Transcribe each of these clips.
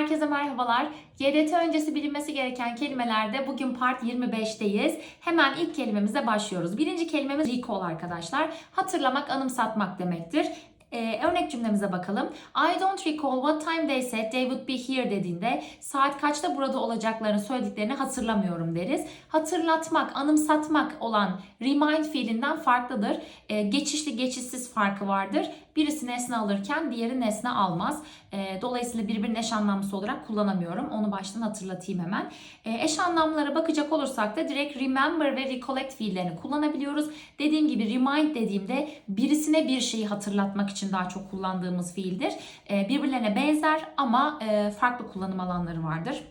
Herkese merhabalar. YDT öncesi bilinmesi gereken kelimelerde bugün part 25'teyiz. Hemen ilk kelimemize başlıyoruz. Birinci kelimemiz recall arkadaşlar. Hatırlamak, anımsatmak demektir. Ee, örnek cümlemize bakalım. I don't recall what time they said they would be here dediğinde saat kaçta burada olacaklarını söylediklerini hatırlamıyorum deriz. Hatırlatmak, anımsatmak olan remind fiilinden farklıdır. Ee, geçişli geçişsiz farkı vardır. Birisi nesne alırken diğeri nesne almaz. Ee, dolayısıyla birbirinin eş anlamlısı olarak kullanamıyorum. Onu baştan hatırlatayım hemen. Ee, eş anlamlara bakacak olursak da direkt remember ve recollect fiillerini kullanabiliyoruz. Dediğim gibi remind dediğimde birisine bir şeyi hatırlatmak için daha çok kullandığımız fiildir. Ee, birbirlerine benzer ama e, farklı kullanım alanları vardır.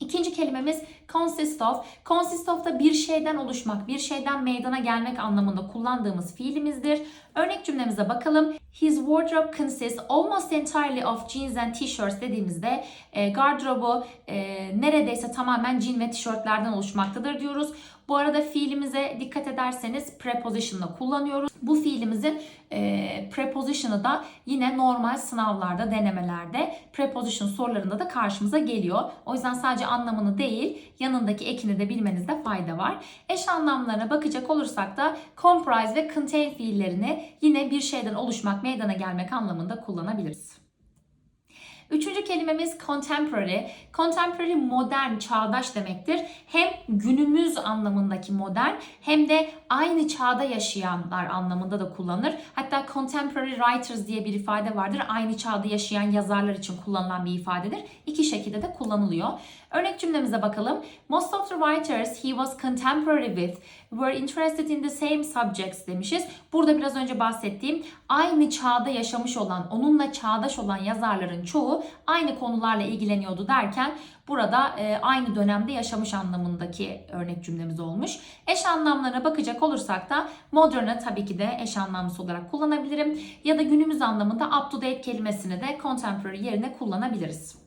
İkinci kelimemiz consist of. Consist of da bir şeyden oluşmak, bir şeyden meydana gelmek anlamında kullandığımız fiilimizdir. Örnek cümlemize bakalım. His wardrobe consists almost entirely of jeans and t-shirts dediğimizde e, gardırobu e, neredeyse tamamen jean ve tişörtlerden oluşmaktadır diyoruz. Bu arada fiilimize dikkat ederseniz preposition'la kullanıyoruz. Bu fiilimizin e, preposition'ı da yine normal sınavlarda, denemelerde preposition sorularında da karşımıza geliyor. O yüzden sadece anlamını değil, yanındaki ekini de bilmenizde fayda var. Eş anlamlarına bakacak olursak da comprise ve contain fiillerini yine bir şeyden oluşmak, meydana gelmek anlamında kullanabiliriz. Üçüncü kelimemiz contemporary. Contemporary modern, çağdaş demektir. Hem günümüz anlamındaki modern hem de aynı çağda yaşayanlar anlamında da kullanılır. Hatta contemporary writers diye bir ifade vardır. Aynı çağda yaşayan yazarlar için kullanılan bir ifadedir. İki şekilde de kullanılıyor. Örnek cümlemize bakalım. Most of the writers he was contemporary with were interested in the same subjects demişiz. Burada biraz önce bahsettiğim aynı çağda yaşamış olan, onunla çağdaş olan yazarların çoğu aynı konularla ilgileniyordu derken burada e, aynı dönemde yaşamış anlamındaki örnek cümlemiz olmuş. Eş anlamlarına bakacak olursak da modern'ı tabii ki de eş anlamlısı olarak kullanabilirim ya da günümüz anlamında up to date kelimesini de contemporary yerine kullanabiliriz.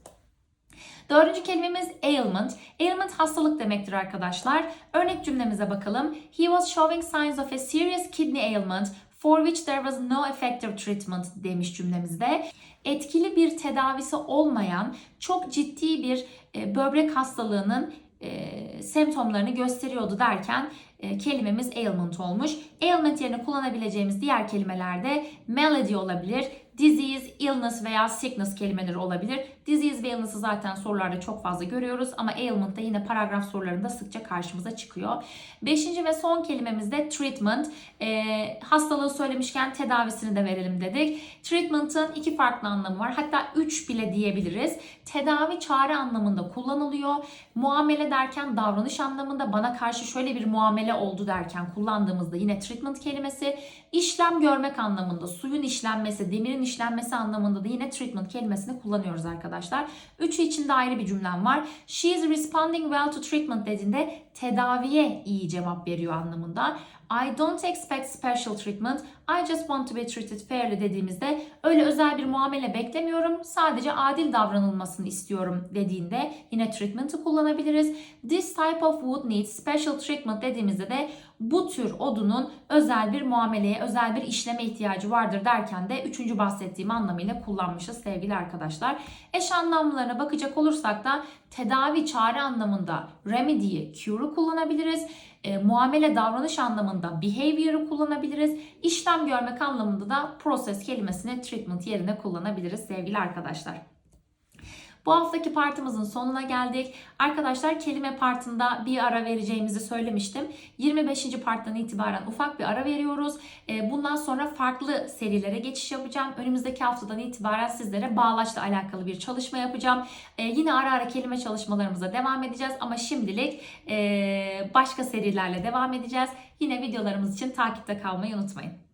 Dördüncü kelimemiz ailment. Ailment hastalık demektir arkadaşlar. Örnek cümlemize bakalım. He was showing signs of a serious kidney ailment for which there was no effective treatment demiş cümlemizde. Etkili bir tedavisi olmayan çok ciddi bir e, böbrek hastalığının e, semptomlarını gösteriyordu derken e, kelimemiz ailment olmuş. Ailment yerine kullanabileceğimiz diğer kelimelerde melody olabilir, disease, illness veya sickness kelimeleri olabilir. Disease ve illness'ı zaten sorularda çok fazla görüyoruz ama ailment da yine paragraf sorularında sıkça karşımıza çıkıyor. Beşinci ve son kelimemiz de treatment. E, hastalığı söylemişken tedavisini de verelim dedik. Treatment'ın iki farklı anlamı var. Hatta üç bile diyebiliriz. Tedavi çare anlamında kullanılıyor. Muamele derken davranış anlamında bana karşı şöyle bir muamele oldu derken kullandığımızda yine treatment kelimesi. İşlem görmek anlamında suyun işlenmesi, demirin işlenmesi anlamında da yine treatment kelimesini kullanıyoruz arkadaşlar. Üçü için de ayrı bir cümlem var. She is responding well to treatment dediğinde tedaviye iyi cevap veriyor anlamında. I don't expect special treatment. I just want to be treated fairly dediğimizde öyle özel bir muamele beklemiyorum. Sadece adil davranılmasını istiyorum dediğinde yine treatment'ı kullanabiliriz. This type of wood needs special treatment dediğimizde de bu tür odunun özel bir muameleye, özel bir işleme ihtiyacı vardır derken de üçüncü bahsettiğim anlamıyla kullanmışız sevgili arkadaşlar. Eş anlamlarına bakacak olursak da tedavi, çare anlamında remedy'yi, cure'u kullanabiliriz. E, muamele davranış anlamında behavior'ı kullanabiliriz. İşlem görmek anlamında da process kelimesini treatment yerine kullanabiliriz sevgili arkadaşlar. Bu haftaki partımızın sonuna geldik. Arkadaşlar kelime partında bir ara vereceğimizi söylemiştim. 25. parttan itibaren ufak bir ara veriyoruz. Ee, bundan sonra farklı serilere geçiş yapacağım. Önümüzdeki haftadan itibaren sizlere bağlaçla alakalı bir çalışma yapacağım. Ee, yine ara ara kelime çalışmalarımıza devam edeceğiz ama şimdilik e, başka serilerle devam edeceğiz. Yine videolarımız için takipte kalmayı unutmayın.